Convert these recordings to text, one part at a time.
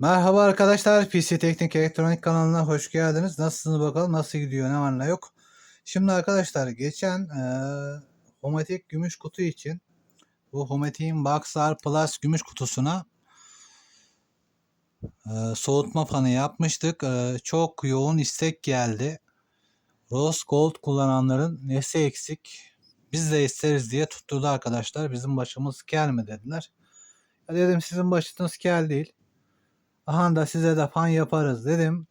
Merhaba arkadaşlar, PC Teknik Elektronik kanalına hoş geldiniz. Nasılsınız bakalım, nasıl gidiyor, ne var ne yok. Şimdi arkadaşlar geçen e, Homatic gümüş kutu için bu Homatic'in Boxer Plus gümüş kutusuna e, soğutma fanı yapmıştık. E, çok yoğun istek geldi. Rose Gold kullananların nesi eksik? Biz de isteriz diye tutturdu arkadaşlar. Bizim başımız kel mi dediler. Ya dedim sizin başınız kel değil. Aha da size de fan yaparız dedim.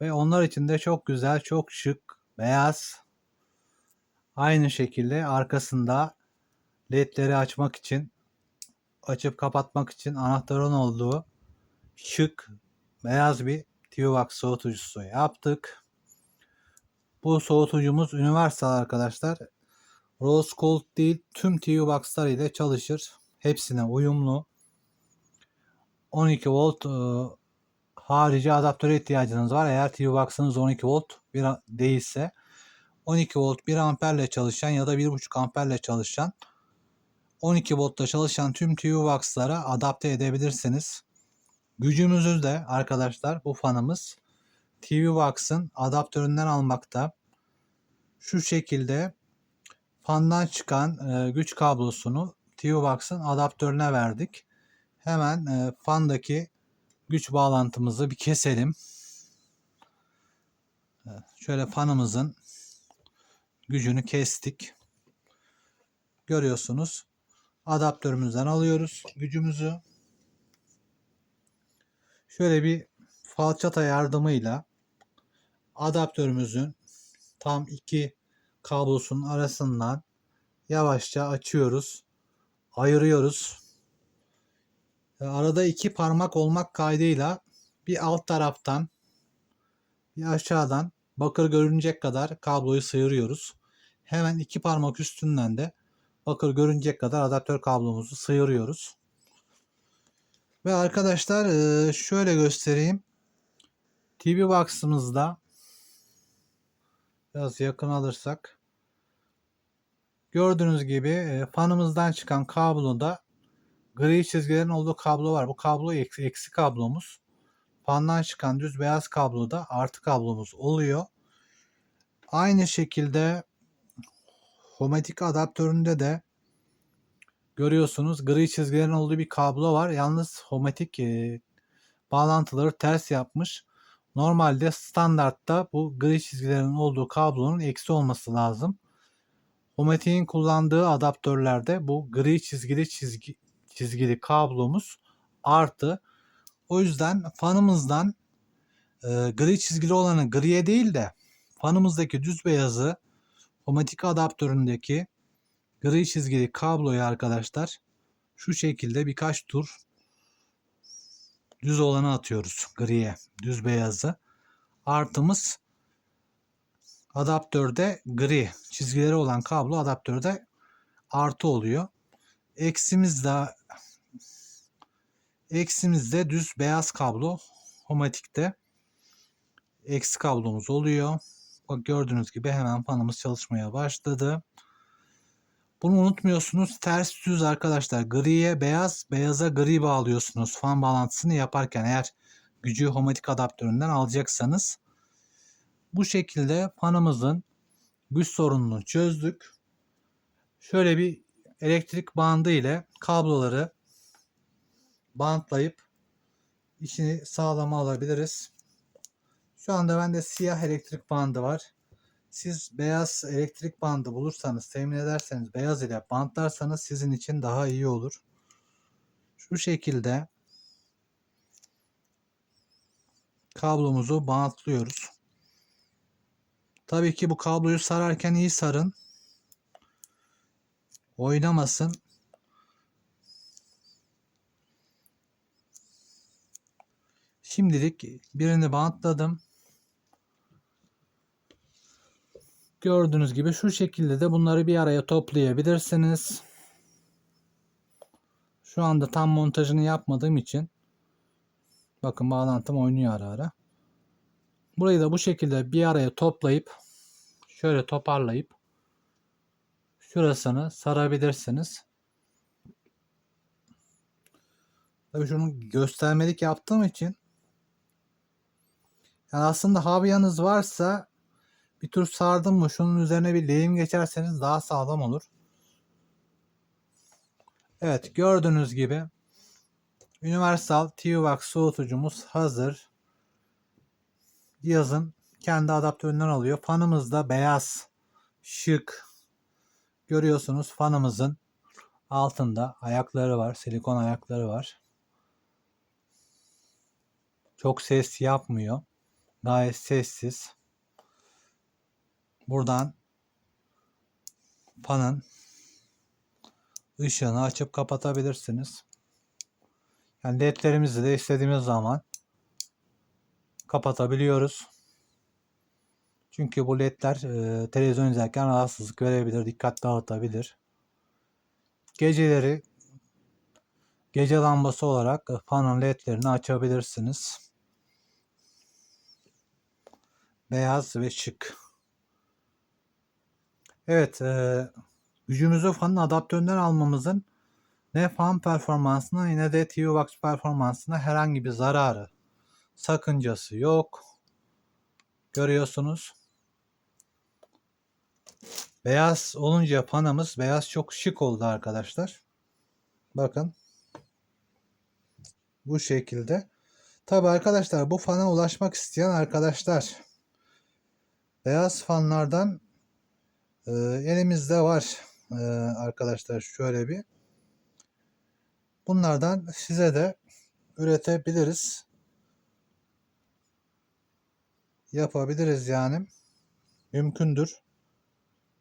Ve onlar için de çok güzel, çok şık, beyaz. Aynı şekilde arkasında ledleri açmak için, açıp kapatmak için anahtarın olduğu şık, beyaz bir TV-Box soğutucusu yaptık. Bu soğutucumuz Universal arkadaşlar. Rose Gold değil tüm TV-Box'lar ile çalışır. Hepsine uyumlu. 12 volt e, harici adaptöre ihtiyacınız var. Eğer TV Box'ınız 12 volt bir değilse 12 volt 1 amperle çalışan ya da 1.5 amperle çalışan 12 voltta çalışan tüm TV Box'lara adapte edebilirsiniz. Gücümüzü de arkadaşlar bu fanımız TV Box'ın adaptöründen almakta. Şu şekilde fandan çıkan e, güç kablosunu TV Box'ın adaptörüne verdik. Hemen e, fandaki güç bağlantımızı bir keselim. E, şöyle fanımızın gücünü kestik. Görüyorsunuz. Adaptörümüzden alıyoruz gücümüzü. Şöyle bir falçata yardımıyla adaptörümüzün tam iki kablosunun arasından yavaşça açıyoruz. Ayırıyoruz. E, arada iki parmak olmak kaydıyla bir alt taraftan bir aşağıdan bakır görünecek kadar kabloyu sıyırıyoruz. Hemen iki parmak üstünden de bakır görünecek kadar adaptör kablomuzu sıyırıyoruz. Ve arkadaşlar e, şöyle göstereyim. TV Box'ımızda biraz yakın alırsak gördüğünüz gibi e, fanımızdan çıkan kabloda gri çizgilerin olduğu kablo var. Bu kablo eksi, eksi kablomuz. Fandan çıkan düz beyaz kabloda artı kablomuz oluyor. Aynı şekilde Homatic adaptöründe de görüyorsunuz gri çizgilerin olduğu bir kablo var. Yalnız Homatic e, bağlantıları ters yapmış. Normalde standartta bu gri çizgilerin olduğu kablonun eksi olması lazım. Homatic'in kullandığı adaptörlerde bu gri çizgili çizgi çizgili kablomuz artı. O yüzden fanımızdan e, gri çizgili olanı griye değil de fanımızdaki düz beyazı homatik adaptöründeki gri çizgili kabloyu arkadaşlar şu şekilde birkaç tur düz olanı atıyoruz griye düz beyazı artımız adaptörde gri çizgileri olan kablo adaptörde artı oluyor. Eksimiz de eksimiz de düz beyaz kablo homatikte eksi kablomuz oluyor. Bak gördüğünüz gibi hemen fanımız çalışmaya başladı. Bunu unutmuyorsunuz. Ters düz arkadaşlar. Griye beyaz, beyaza gri bağlıyorsunuz. Fan bağlantısını yaparken eğer gücü homatik adaptöründen alacaksanız. Bu şekilde fanımızın güç sorununu çözdük. Şöyle bir elektrik bandı ile kabloları bantlayıp içini sağlama alabiliriz. Şu anda bende siyah elektrik bandı var. Siz beyaz elektrik bandı bulursanız, temin ederseniz beyaz ile bantlarsanız sizin için daha iyi olur. Şu şekilde kablomuzu bantlıyoruz. Tabii ki bu kabloyu sararken iyi sarın. Oynamasın. Şimdilik birini bantladım. Gördüğünüz gibi şu şekilde de bunları bir araya toplayabilirsiniz. Şu anda tam montajını yapmadığım için bakın bağlantım oynuyor ara ara. Burayı da bu şekilde bir araya toplayıp şöyle toparlayıp şurasını sarabilirsiniz. Tabii şunu göstermelik yaptığım için yani aslında havyanız varsa bir tur sardım mı şunun üzerine bir lehim geçerseniz daha sağlam olur. Evet gördüğünüz gibi Universal TVVAX soğutucumuz hazır. Yazın kendi adaptöründen alıyor. Fanımız da beyaz, şık. Görüyorsunuz fanımızın altında ayakları var. Silikon ayakları var. Çok ses yapmıyor. Gayet sessiz. Buradan fanın ışığını açıp kapatabilirsiniz. Yani ledlerimizi de istediğimiz zaman kapatabiliyoruz. Çünkü bu ledler e, televizyon izlerken rahatsızlık verebilir, dikkat dağıtabilir. Geceleri gece lambası olarak fanın ledlerini açabilirsiniz. Beyaz ve şık. Evet, e, gücümüzü fanın adaptöründen almamızın ne fan performansına ne de TVBox performansına herhangi bir zararı, sakıncası yok. Görüyorsunuz. Beyaz olunca fanımız beyaz çok şık oldu arkadaşlar. Bakın. Bu şekilde. Tabi arkadaşlar bu fana ulaşmak isteyen arkadaşlar beyaz fanlardan e, elimizde var e, arkadaşlar şöyle bir. Bunlardan size de üretebiliriz. Yapabiliriz yani. Mümkündür.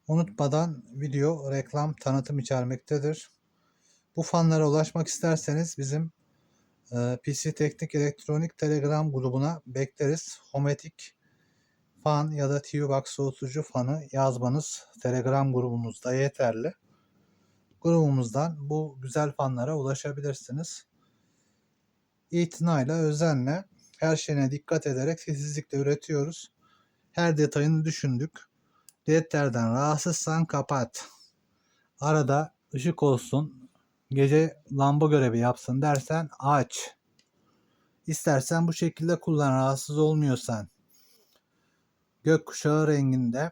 Unutmadan video, reklam, tanıtım içermektedir. Bu fanlara ulaşmak isterseniz bizim e, PC Teknik Elektronik Telegram grubuna bekleriz. Hometik fan ya da TVBox soğutucu fanı yazmanız Telegram grubumuzda yeterli. Grubumuzdan bu güzel fanlara ulaşabilirsiniz. İtinayla, özenle, her şeyine dikkat ederek sessizlikle üretiyoruz. Her detayını düşündük. Ledlerden rahatsızsan kapat. Arada ışık olsun, gece lamba görevi yapsın dersen aç. İstersen bu şekilde kullan rahatsız olmuyorsan. Gökkuşağı renginde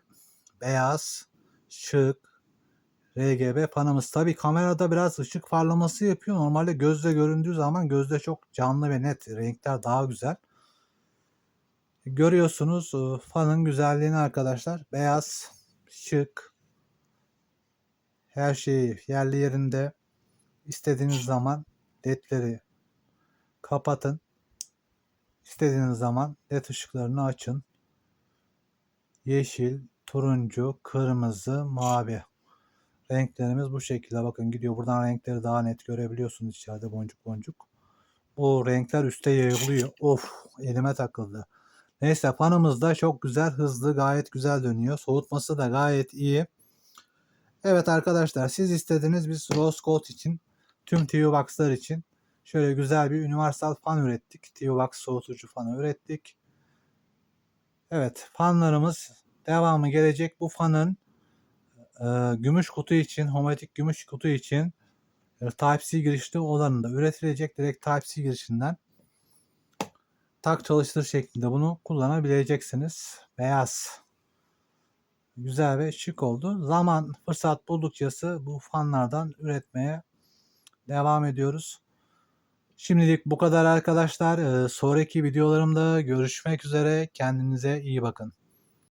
beyaz, şık, RGB fanımız. Tabi kamerada biraz ışık parlaması yapıyor. Normalde gözle göründüğü zaman gözde çok canlı ve net. Renkler daha güzel. Görüyorsunuz e, fanın güzelliğini arkadaşlar. Beyaz, şık, her şeyi yerli yerinde. İstediğiniz zaman ledleri kapatın. İstediğiniz zaman led ışıklarını açın. Yeşil, turuncu, kırmızı, mavi. Renklerimiz bu şekilde. Bakın gidiyor. Buradan renkleri daha net görebiliyorsunuz içeride boncuk boncuk. Bu renkler üste yayılıyor. Of elime takıldı. Neyse fanımız da çok güzel, hızlı, gayet güzel dönüyor. Soğutması da gayet iyi. Evet arkadaşlar siz istediniz biz Rose Gold için tüm TV Box'lar için şöyle güzel bir universal fan ürettik. TV Box soğutucu fanı ürettik. Evet fanlarımız devamı gelecek. Bu fanın e, gümüş kutu için, hometik gümüş kutu için e, Type-C girişli olanında üretilecek direkt Type-C girişinden tak çalıştır şeklinde bunu kullanabileceksiniz. Beyaz. Güzel ve şık oldu. Zaman fırsat buldukçası bu fanlardan üretmeye devam ediyoruz. Şimdilik bu kadar arkadaşlar. Ee, sonraki videolarımda görüşmek üzere. Kendinize iyi bakın.